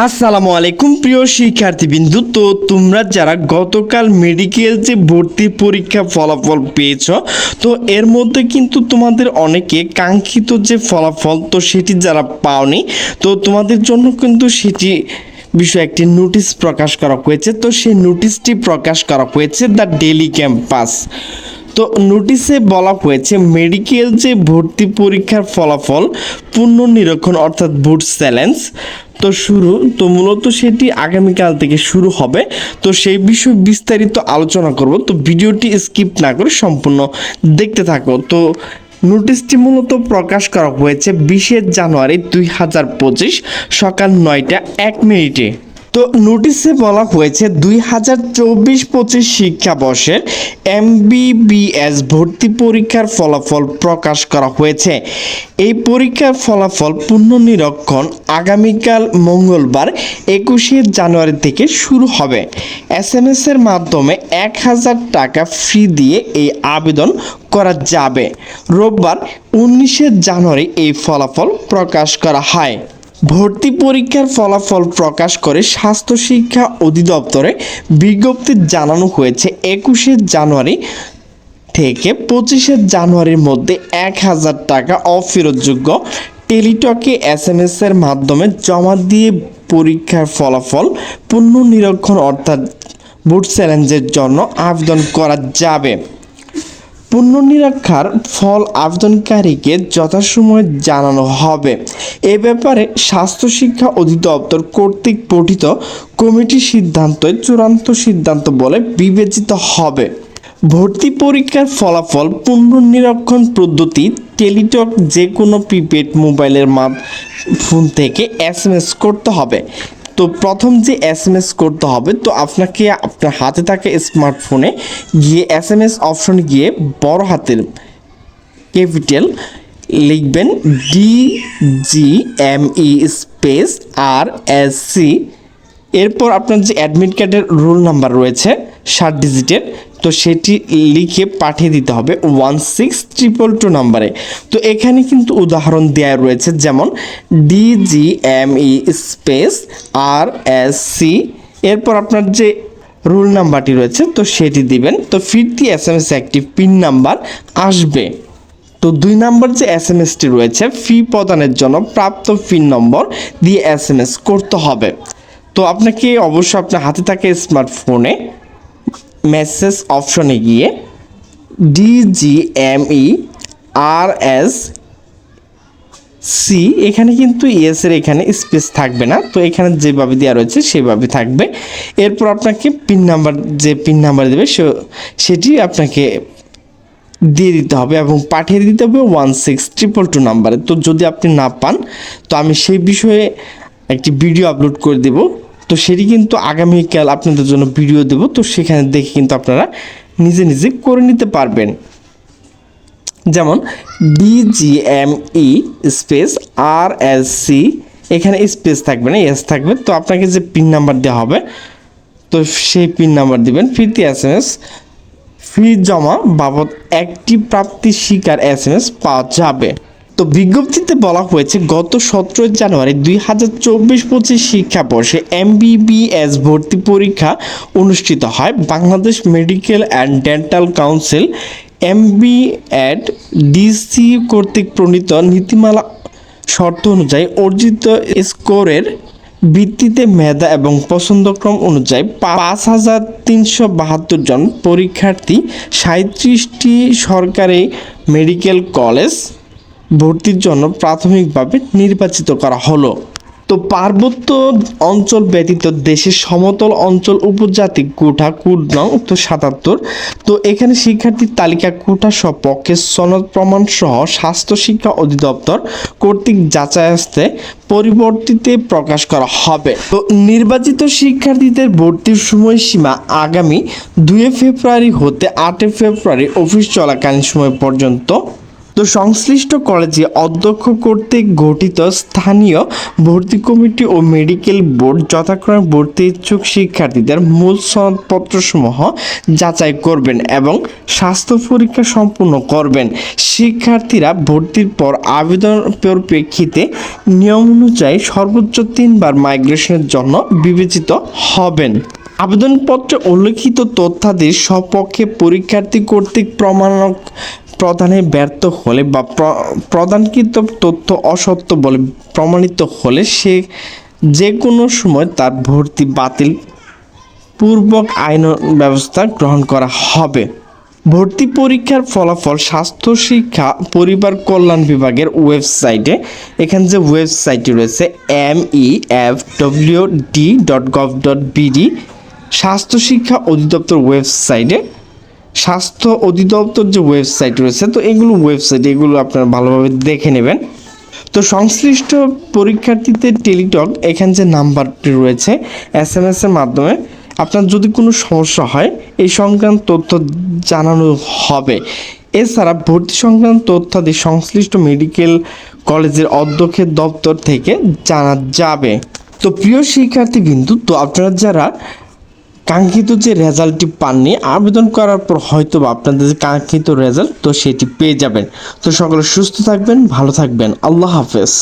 আসসালামু আলাইকুম, প্রিয় শিক্ষার্থীবৃন্দু। তো তোমরা যারা গতকাল মেডিকেল যে ভর্তি পরীক্ষা ফলাফল পেয়েছ, তো এর মধ্যে কিন্তু তোমাদের অনেকে কাঙ্ক্ষিত যে ফলাফল, তো সেটি যারা পাওনি, তো তোমাদের জন্য কিন্তু সেটি বিষয়ে একটি নোটিশ প্রকাশ করা হয়েছে। তো সেই নোটিশটি প্রকাশ করা হয়েছে দ্য ডেলি ক্যাম্পাস। তো নোটিশে বলা হয়েছে মেডিকেল যে ভর্তি পরীক্ষার ফলাফল পুনর্নিরীক্ষণ অর্থাৎ বুট চ্যালেঞ্জ, তো শুরু, তো মূলত সেটি আগামীকাল থেকে শুরু হবে। তো সেই বিষয়ে বিস্তারিত আলোচনা করব, তো ভিডিওটি স্কিপ না করে সম্পূর্ণ দেখতে থাকো। তো নোটিশটি মূলত প্রকাশ করা হয়েছে বিশে জানুয়ারি দুই হাজার পঁচিশ সকাল নয়টা এক মিনিটে। তো নোটিশে বলা হয়েছে দুই হাজার চব্বিশ পঁচিশ শিক্ষাবর্ষের এমবিবিএস ভর্তি পরীক্ষার ফলাফল প্রকাশ করা হয়েছে। এই পরীক্ষার ফলাফল পুনর্নিরীক্ষণ আগামীকাল মঙ্গলবার একুশে জানুয়ারি থেকে শুরু হবে। এস এম এস এর মাধ্যমে এক হাজার টাকা ফি দিয়ে এই আবেদন করা যাবে। রোববার উনিশে জানুয়ারি এই ফলাফল প্রকাশ করা হয়। ভর্তি পরীক্ষার ফলাফল প্রকাশ করে স্বাস্থ্য শিক্ষা অধিদপ্তরে বিজ্ঞপ্তি জানানো হয়েছে একুশে জানুয়ারি থেকে পঁচিশে জানুয়ারির মধ্যে এক হাজার টাকা অফেরতযোগ্য টেলিটকে এস এম এস এর মাধ্যমে জমা দিয়ে পরীক্ষার ফলাফল পুনর্নিরীক্ষণ অর্থাৎ বুট চ্যালেঞ্জের জন্য আবেদন করা যাবে। পুনর্নিরীক্ষার ফল আবেদনকারীকে যথাসময়ে জানানো হবে। এ ব্যাপারে স্বাস্থ্য শিক্ষা অধিদপ্তর কর্তৃক গঠিত কমিটির সিদ্ধান্তই চূড়ান্ত সিদ্ধান্ত বলে বিবেচিত হবে। ভর্তি পরীক্ষার ফলাফল পুনর্নিরীক্ষণ পদ্ধতি, টেলিটক যে কোনো প্রিপেড মোবাইলের মাপ ফোন থেকে এস করতে হবে। তো প্রথম যে এস এম এস করতে হবে, তো আপনাকে আপনার হাতে থাকা স্মার্টফোনে গিয়ে এস এম এস অপশন গিয়ে বড় হাতের ক্যাপিটাল লিখবেন D G M E space R S C এরপর আপনার যে অ্যাডমিট কার্ডের রোল নাম্বার রয়েছে ষাট ডিজিটের তো সেটি লিখে পাঠিয়ে দিতে হবে ওয়ান সিক্স ট্রিপল টু নাম্বারে তো এখানে কিন্তু উদাহরণ দেওয়া রয়েছে, যেমন D G M E space R S C এরপর আপনার যে রোল নাম্বারটি রয়েছে, তো সেটি দিবেন। তো ফিরতি এস এম এস একটি পিন নাম্বার আসবে। তো দুই নম্বর যে এস এম এসটি রয়েছে ফি প্রদানের জন্য প্রাপ্ত পিন নম্বর দিয়ে এস এম এস করতে হবে। তো আপনাকে অবশ্যই আপনার হাতে থাকে স্মার্টফোনে মেসেজ অপশনে গিয়ে ডিজিএমই আর এস সি এখানে কিন্তু এর এখানে স্পেস থাকবে না। তো এখানে যেভাবে দেওয়া রয়েছে সেভাবে থাকবে। এরপর আপনাকে পিন নাম্বার যে পিন নাম্বার দেবে, সে- সেটি আপনাকে দিয়ে দিতে হবে এবং পাঠিয়ে দিতে হবে ওয়ান সিক্স ট্রিপল টু নাম্বারে তো যদি আপনি না পান, তো আমি সেই বিষয়ে একটি ভিডিও আপলোড করে দেব। তো সেটি কিন্তু আগামীকাল আপনাদের জন্য ভিডিও দেব। তো সেখানে দেখে কিন্তু আপনারা নিজে নিজে করে নিতে পারবেন। যেমন D G M E space R S C এখানে স্পেস থাকবে না এস থাকবে। তো আপনাকে যে পিন নাম্বার দেওয়া হবে, তো সেই পিন নাম্বার দিবেন। ফিরতি এস এম এস ফি জমা বাবদ একটি প্রাপ্তি শিকার এস এম এস পাওয়া যাবে। তো বিজ্ঞপ্তিতে বলা হয়েছে, গত সতেরোই জানুয়ারি দুই হাজার চব্বিশ পঁচিশ শিক্ষাবর্ষে এমবিবিএস ভর্তি পরীক্ষা অনুষ্ঠিত হয়। Bangladesh Medical and Dental Council M B and D C কর্তৃক প্রণীত নীতিমালা শর্ত অনুযায়ী অর্জিত স্কোরের ভিত্তিতে মেধা এবং পছন্দক্রম অনুযায়ী পাঁচ হাজার তিনশো বাহাত্তর জন পরীক্ষার্থী সাঁত্রিশটি সরকারি মেডিকেল কলেজ ভর্তির জন্য প্রাথমিকভাবে নির্বাচিত করা হলো। তো পার্বত্য অঞ্চল ব্যতীত দেশের সমতল অঞ্চল উপজাতি কোঠা কোড নং তো সাতাত্তর। তো এখানে শিক্ষার্থীর তালিকা কোঠা সপক্ষে সনদ প্রমাণ সহ স্বাস্থ্য শিক্ষা অধিদপ্তর কর্তৃক যাচাইয়াস্তে পরিবর্তিতে প্রকাশ করা হবে। তো নির্বাচিত শিক্ষার্থীদের ভর্তির সময়সীমা আগামী দুই ফেব্রুয়ারি হতে আটই ফেব্রুয়ারি অফিস চলাকালীন সময় পর্যন্ত তো সংশ্লিষ্ট কলেজে অধ্যক্ষ কর্তৃক গঠিত স্থানীয় ভর্তি কমিটি ও মেডিকেল বোর্ড যথাক্রমে ভর্তি ইচ্ছুক শিক্ষার্থীদের মূল সনদপত্রসমূহ যাচাই করবেন এবং স্বাস্থ্য পরীক্ষা সম্পূর্ণ করবেন। শিক্ষার্থীরা ভর্তির পর আবেদন পরিপ্রেক্ষিতে নিয়ম অনুযায়ী সর্বোচ্চ তিনবার মাইগ্রেশনের জন্য বিবেচিত হবেন। আবেদনপত্রে উল্লেখিত তথ্যাদি সপক্ষে পরীক্ষার্থী কর্তৃক প্রমাণক প্রদানে ব্যর্থ হলে বা প্র- প্রদানকৃত তথ্য অসত্য বলে প্রমাণিত হলে সে যে কোনো সময় তার ভর্তি বাতিল পূর্বক আইন ব্যবস্থা গ্রহণ করা হবে। ভর্তি পরীক্ষার ফলাফল স্বাস্থ্য, শিক্ষা, পরিবার কল্যাণ বিভাগের ওয়েবসাইটে। এখানে যে ওয়েবসাইটটি রয়েছে M E F W D dot gov dot B D স্বাস্থ্য শিক্ষা অধিদপ্তর ওয়েবসাইটে। স্বাস্থ্য অধিদপ্তর যে ওয়েবসাইট রয়েছে, তো এগুলো ওয়েবসাইট এগুলো আপনারা ভালোভাবে দেখে নেবেন। তো সংশ্লিষ্ট পরীক্ষার্থীদের টেলিটক, এখানে যে নাম্বারটি রয়েছে এস এম এর মাধ্যমে আপনার যদি কোনো সমস্যা হয়, এই সংক্রান্ত তথ্য জানানো হবে। এছাড়া ভর্তি সংক্রান্ত তথ্যাদি সংশ্লিষ্ট মেডিকেল কলেজের অধ্যক্ষের দপ্তর থেকে জানা যাবে। তো প্রিয় শিক্ষার্থী বিন্দু তো আপনারা যারা কাঙ্ক্ষিত যে রেজাল্টটি পাননি, আবেদন করার পর হয়তো বা আপনাদের যে কাঙ্ক্ষিত রেজাল্ট, তো সেটি পেয়ে যাবেন। তো সকলে সুস্থ থাকবেন, ভালো থাকবেন। আল্লাহ হাফেজ।